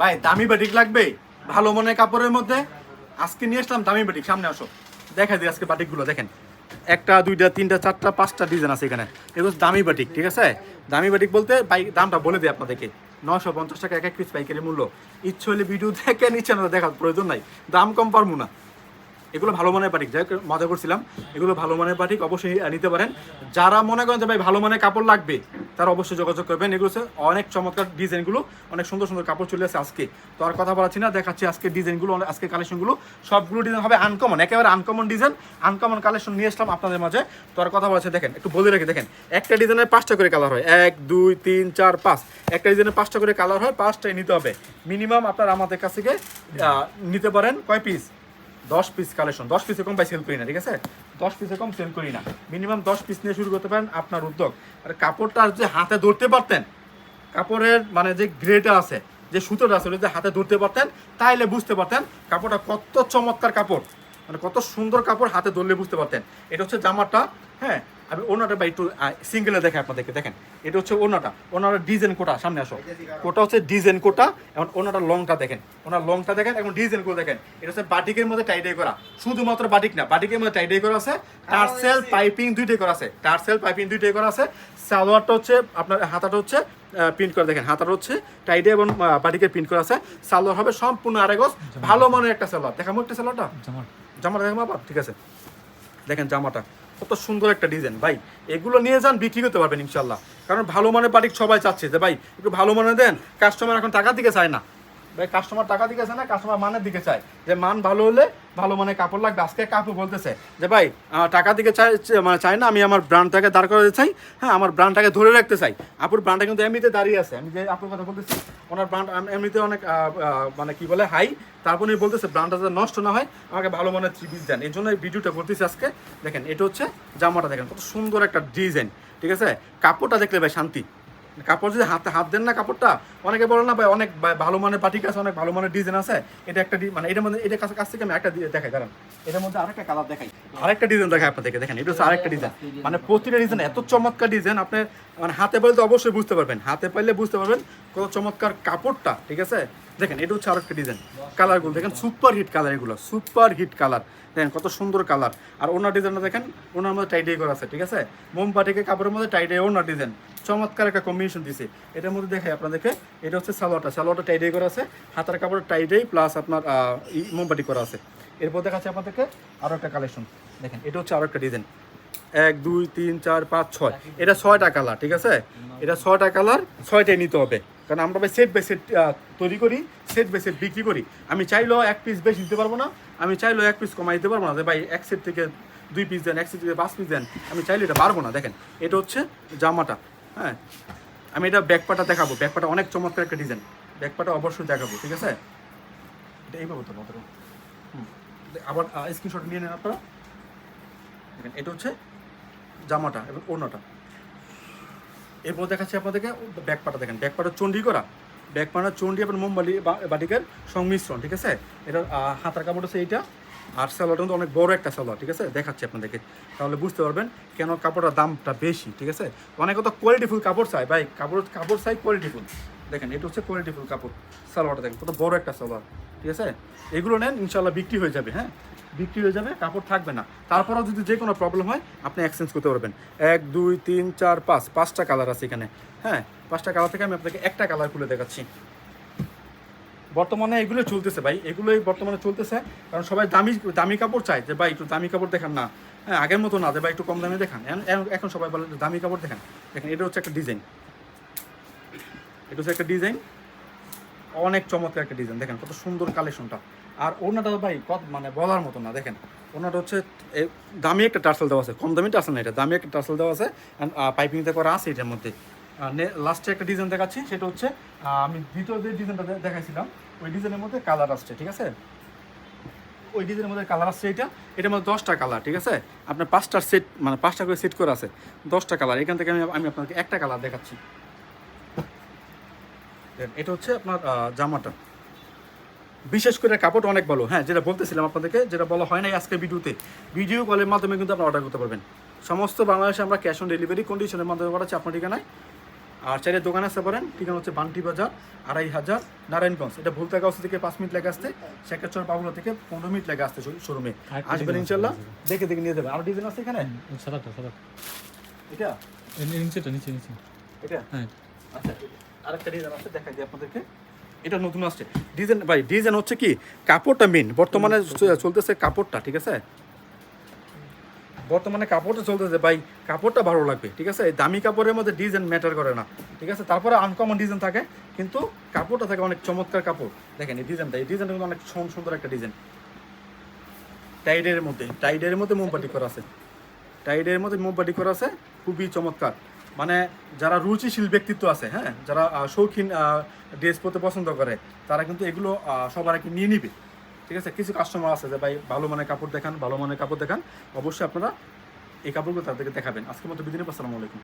ভাই, দামি বাটিক লাগবে। ভালো মনে কাপড়ের মধ্যে। আজকে নিয়ে আসলাম দামি বাটিক সামনে আসো। দেখা দিই আজকে বাটিকগুলো দেখেন। একটা, দুইটা, তিনটা, চারটা, পাঁচটা ডিজাইন আছে এখানে। এগুলো দামি বাটিক ঠিক আছে? দামি বাটিক বলতে বাইক দামটা বলে দিই আপনাদেরকে। নশো পঞ্চাশ টাকা এক এক পিস পাইকারি মূল্য। ইচ্ছে হলে ভিডিও দেখে নিচ্ছে না দেখার প্রয়োজন নাই। দাম কম পারব না। এগুলো ভালো মানের পাটিক যাই মজা করছিলাম। এগুলো ভালো মানের পাটিক অবশ্যই নিতে পারেন। যারা মনে করেন যে, ভাই, ভালো মানের কাপড় লাগবে, তারা অবশ্যই যোগাযোগ করবেন। এগুলো হচ্ছে অনেক চমৎকার ডিজাইনগুলো, অনেক সুন্দর সুন্দর কাপড় চলে আসে আজকে। তো আর কথা বলাচ্ছি না, দেখাচ্ছি আজকে ডিজাইনগুলো, আজকে কালেকশনগুলো সবগুলো ডিজাইন হবে আনকমন একেবারে আনকমন ডিজাইন আনকমন কালেকশন নিয়ে আসলাম আপনাদের মাঝে। তো আর কথা বলাচ্ছে দেখেন, একটু বলে রেখে, দেখেন, একটা ডিজাইনের পাঁচটা করে কালার হয়। এক, দুই, তিন, চার, পাঁচ। একটা ডিজাইনের পাঁচটা করে কালার হয়, পাঁচটাই নিতে হবে। মিনিমাম আপনার আমাদের কাছ থেকে নিতে পারেন কয় পিস দশ পিস কালেকশন দশ পিসে কম পাই সেল করি না, ঠিক আছে? দশ পিসে কম সেল করি না। মিনিমাম দশ পিস নিয়ে শুরু করতে পারেন আপনার উদ্যোগ। আর কাপড়টা যে হাতে ধরতে পারতেন, কাপড়ের মানে যে গ্রেটা আছে, যে সুতোটা আছে যে হাতে ধরতে পারতেন, তাইলে বুঝতে পারতেন কাপড়টা কত চমৎকার কাপড়। মানে কত সুন্দর কাপড় হাতে ধরলে বুঝতে পারতেন। এটা হচ্ছে জামাটা হ্যাঁ? আমি ওনাটা বা একটু সিঙ্গেলে দেখে আপনাদেরকে দেখেন। এটা হচ্ছে ওনাটা ওনার ডিজাইন কোটা সামনে আসো। কোটা হচ্ছে ডিজাইন কোটা এবং ওনাটা লংটা দেখেন। ওনার লংটা দেখেন এবং ডিজাইন করে দেখেন। এটা হচ্ছে বাটিকের মধ্যে টাইডাই করা। শুধুমাত্র বাটিক না বাটিকের মধ্যে টাইডাই করা আছে। টার্সেল পাইপিং দুইটাই করা আছে। টার্সেল পাইপিং দুইটাই করা আছে। সালোয়ারটা হচ্ছে আপনার হাতাটা হচ্ছে প্রিন্ট করে। দেখেন হাতাটা হচ্ছে টাইডে এবং বাটিকের প্রিন্ট করা আছে। সালোয়ার হবে সম্পূর্ণ আরেগজ ভালো মানের একটা সালোয়ার। দেখাবো একটা সালোয়ারটা। জামাটা। দেখাবো আবার। ঠিক আছে। দেখেন জামাটা। কত সুন্দর একটা ডিজাইন ভাই, এগুলো নিয়ে যান, বিক্রি করতে পারবেন ইনশাল্লাহ কারণ ভালো মানের বাড়ি সবাই চাচ্ছে যে, ভাই, একটু ভালো মানে দেন কাস্টমার এখন টাকা দিকে চায় না। ভাই কাস্টমার টাকা দিকে চায় না কাস্টমার মানের দিকে চায়। যে মান ভালো হলে ভালো মানের কাপড় লাগবে। আজকে কাপড় বলতেছে যে, ভাই টাকা দিকে চাই মানে চাই না, আমি আমার ব্র্যান্ডটাকে দাঁড় করাতে চাই। হ্যাঁ আমার ব্র্যান্ডটাকে ধরে রাখতে চাই। আপুর ব্র্যান্ডটা কিন্তু এমনিতে দাঁড়িয়ে আছে। আমি যে আপুর কথা বলতেছি, ওনার ব্র্যান্ড এমনিতে অনেক মানে কি বলে হাই তারপর উনি বলতেছে ব্র্যান্ডটা যাতে নষ্ট না হয়, আমাকে ভালো থ্রি পিস দেন। এই জন্য এই ভিডিওটা করতেছি আজকে। দেখেন, এটা হচ্ছে জামাটা, দেখেন, কত সুন্দর একটা ডিজাইন ঠিক আছে? কাপড়টা দেখলে ভাই শান্তি। কাপড় যদি হাতে হাত দেন না কাপড়টা, অনেকে বলে না ভাই, অনেক ভালো মানের পাটিক আছে, অনেক ভালো মানের ডিজাইন আছে। এটা একটা মানে এটার মধ্যে এটা কাছ কাছ থেকে আমি একটা দেখাই কারণ এটার মধ্যে আরেকটা কালার দেখাই। আরেকটা ডিজাইন দেখাই আপনাদেরকে, দেখেন, এটা হচ্ছে আরেকটা ডিজাইন মানে প্রতিটা ডিজাইন এত চমৎকার ডিজাইন আপনি মানে হাতে পাইলে তো অবশ্যই বুঝতে পারবেন। হাতে পাইলে বুঝতে পারবেন কত চমৎকার কাপড়টা, ঠিক আছে? দেখেন, এটা হচ্ছে আরেকটা ডিজাইন কালারগুলো দেখেন সুপার হিট কালার এগুলো সুপার হিট কালার দেখেন কত সুন্দর কালার। আর ওনার ডিজাইনটা দেখেন, ওনার মধ্যে টাইডাই করা আছে, ঠিক আছে? মোমবাটিকে কাপড়ের মধ্যে টাইডাই ওনার ডিজাইন। চমৎকার একটা কম্বিনেশন দিছে। এটার মধ্যে দেখাই আপনাদেরকে, এটা হচ্ছে সালোয়ারটা। সালোয়ারটা টাইডাই করা আছে, হাতার কাপড় টাইডাই প্লাস আপনার মোমবাটি করা আছে। এরপর দেখাচ্ছে আপনাদেরকে আরও একটা কালেকশন দেখেন, এটা হচ্ছে আরও একটা ডিজাইন এক, দুই, তিন, চার, পাঁচ, ছয়। এটা ছয়টা কালার ঠিক আছে? এটা ছয়টা কালার ছয়টাই নিতে হবে। কারণ আমরা ভাই সেট বাই তৈরি করি সেট বাই বিক্রি করি। আমি চাইলেও এক পিস বেশি দিতে পারব না, আমি চাইলেও এক পিস কমাই দিতে পারব না। যে ভাই এক সেট থেকে দুই পিস দেন, এক সেট থেকে পাঁচ পিস দেন, আমি চাইলে এটা পারব না। দেখেন, এটা হচ্ছে জামাটা হ্যাঁ? আমি এটা ব্যাকপাটা দেখাবো। ব্যাকপাটা অনেক চমৎকার একটা ডিজাইন ব্যাকপাটা অবশ্যই দেখাবো, ঠিক আছে? এটা এইভাবে তো মাত্র। আবার স্ক্রিনশট নিয়ে নেন আপনারা। দেখেন, এটা হচ্ছে জামাটা এবং ওড়নাটা। এরপর দেখাচ্ছি আপনাদেরকে ব্যাকপাটা দেখেন, ব্যাকপাটা চন্ডি করা। ব্যাকপাটা চন্ডি আপনার মোমবালি বাটিকের সংমিশ্রণ, ঠিক আছে? এটা হাতার কাপড় আছে এইটা, আর সালোয়ারটা কিন্তু অনেক বড় একটা সালোয়ার, ঠিক আছে? দেখাচ্ছি আপনাদেরকে। তাহলে বুঝতে পারবেন কেন কাপড়টার দামটা বেশি, ঠিক আছে? অনেক তো কোয়ালিটিফুল কাপড় চাই ভাই, কাপড় কাপড় চাই কোয়ালিটিফুল দেখেন, এটা হচ্ছে কোয়ালিটিফুল কাপড়, সালোয়ারটা দেখেন, কত বড় একটা সালোয়ার, ঠিক আছে? এগুলো নেন ইনশাল্লাহ বিক্রি হয়ে যাবে হ্যাঁ? বিক্রি হয়ে যাবে, কাপড় থাকবে না। তারপরেও যদি যে কোনো প্রবলেম হয়, আপনি এক্সচেঞ্জ করতে পারবেন। এক, দুই, তিন, চার, পাঁচ, পাঁচটা কালার আছে এখানে হ্যাঁ? পাঁচটা কালার থেকে আমি আপনাকে একটা কালার খুলে দেখাচ্ছি। বর্তমানে এগুলো চলতেছে ভাই, এগুলোই বর্তমানে চলতেছে, কারণ সবাই দামি দামি কাপড় চায় যে, ভাই, একটু দামি কাপড় দেখান না। হ্যাঁ আগের মতো না যে, ভাই, একটু কম দামে দেখান। এখন- সবাই বলে দামি কাপড় দেখান। দেখেন, এটা হচ্ছে একটা ডিজাইন এটা হচ্ছে একটা ডিজাইন। অনেক চমৎকার একটা ডিজাইন, দেখেন কত সুন্দর কালেকশনটা। আর ওনাটা ভাই কত মানে বলার মতো না, দেখেন। ওনাটা হচ্ছে দামি একটা টার্সেল দেওয়া আছে, কম দামি টার্সেল না এটা, দামি একটা টার্সেল দেওয়া আছে পাইপিংতে করা আছে এটার মধ্যে। লাস্টে একটা ডিজাইন দেখাচ্ছি, সেটা হচ্ছে আমি দ্বিতীয় যে ডিজাইনটা দেখাইছিলাম, ওই ডিজাইনের মধ্যে কালার আসছে, ঠিক আছে? ওই ডিজাইনের মধ্যে কালার আসছে এটা, এটার মধ্যে দশটা কালার ঠিক আছে? আপনার পাঁচটা সেট মানে পাঁচটা করে সেট করা আছে, দশটা কালার এখান থেকে আমি আমি আপনাকে একটা কালার দেখাচ্ছি। দেখেন, এটা হচ্ছে আপনার জামাটা। বিশেষ করে কাপড় অনেক ভালো। হ্যাঁ যেটা বলতেছিলাম আপনাদেরকে যেটা বলা হয় নাই আজকে ভিডিওতে ভিডিও কলের মাধ্যমে কিন্তু আপনারা অর্ডার করতে পারবেন। সমস্ত বাংলাদেশে আমরা ক্যাশ অন ডেলিভারি কন্ডিশনের মাধ্যমে করাচ্ছি আপনার ঠিকানায়। আর চাইলে দোকানে আসতে পারেন ঠিকানা হচ্ছে বান্টি বাজার আড়াই হাজার নারায়ণগঞ্জ। এটা ভুলতা গাছ থেকে পাঁচ মিনিট লেগে আসতে শেখাচর বাবুলা থেকে পনেরো মিনিট লেগে আসতে শোরুমে আসবেন ইনশাল্লাহ। দেখে দেখে নিয়ে যাবেন। আর ডিজাইন আছে এখানে? এটা? নিচে নিচে। এটা? হ্যাঁ। আচ্ছা আরেকটা ডিজাইন আছে দেখাই দিই আপনাদেরকে। এটা নতুন আসছে। ডিজাইন ভাই ডিজাইন হচ্ছে কি? কাপড়টা মেন বর্তমানে চলতেছে কাপড়টা ঠিক আছে? বর্তমানে কাপড়টা চলতেছে ভাই কাপড়টা ভালো লাগবে ঠিক আছে? দামি কাপড়ের মধ্যে ডিজাইন ম্যাটার করে না ঠিক আছে? তারপরে আনকমন ডিজাইন থাকে কিন্তু কাপড়টা থাকে অনেক চমৎকার কাপড়। দেখেন এই ডিজাইনটা এই ডিজাইনটা কিন্তু অনেক সুন- সুন্দর একটা ডিজাইন টাইডের মধ্যে টাইডের মধ্যে মোমবাতি করা আছে। টাইডের মধ্যে মোমবাতি করা আছে খুবই চমৎকার। মানে যারা রুচিশীল ব্যক্তিত্ব আছে হ্যাঁ যারা শৌখিন ড্রেস পরতে পছন্দ করে, তারা কিন্তু এগুলো সবার আগে নিয়ে নিবে। ঠিক আছে? কিছু কাস্টমার আছে যে, ভাই, ভালো মানের কাপড় দেখান, ভালো মানের কাপড় দেখান। অবশ্যই আপনারা এই কাপড়গুলো তাদেরকে দেখাবেন। আজকের মতো বিদিনে আসসালামু আলাইকুম।